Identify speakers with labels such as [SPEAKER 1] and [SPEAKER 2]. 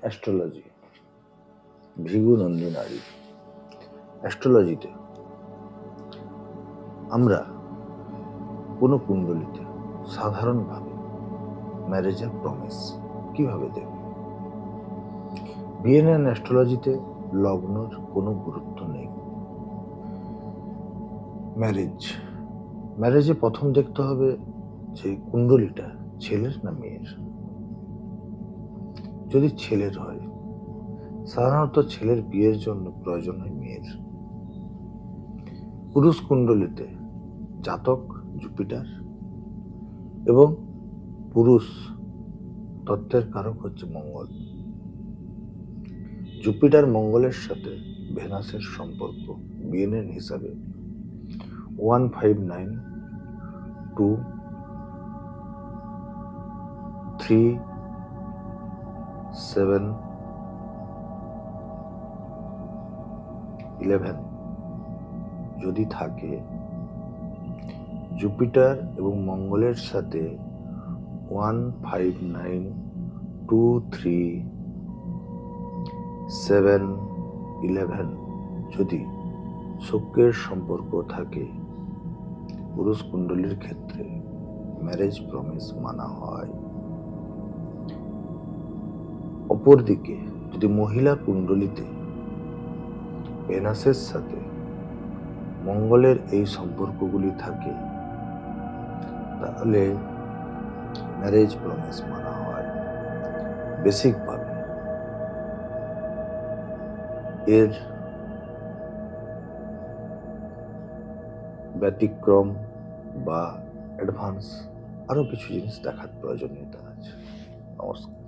[SPEAKER 1] Astrology Bhrigu Nandi নারী অ্যাস্ট্রোলজিতে আমরা কোনো কুণ্ডলিতে সাধারণভাবে ম্যারেজের প্রমিস কীভাবে দেব? বিএনএন অ্যাস্ট্রোলজিতে লগ্নর কোনো গুরুত্ব নেই। ম্যারেজ ম্যারেজে প্রথম দেখতে হবে যে কুণ্ডলিটা ছেলের না মেয়ের? যদি ছেলের হয়, সাধারণত ছেলের বিয়ের জন্য প্রয়োজন হয় মেয়ের। পুরুষ কুণ্ডলিতে জাতক, জুপিটার এবং পুরুষ তত্ত্বের কারক হচ্ছে মঙ্গল। জুপিটার মঙ্গলের সাথে ভেনাসের সম্পর্ক, বিএনএন হিসাবে one five nine two three seven eleven যদি থাকে জুপিটার এবং মঙ্গলের সাথে one five nine two three seven eleven যদি শুক্রের সম্পর্ক থাকে, পুরুষ কুণ্ডলীর ক্ষেত্রে ম্যারেজ প্রমিস মানা হয়। অপরদিকে যদি মহিলা কুণ্ডলিতে ভেনাসের সাথে মঙ্গলের এই সম্পর্কগুলি থাকে, তাহলে ম্যারেজ প্রমিস মানা হয় বেসিকভাবে। এর ব্যতিক্রম বা অ্যাডভান্স আরও কিছু জিনিস দেখার প্রয়োজনীয়তা আছে। নমস্কার।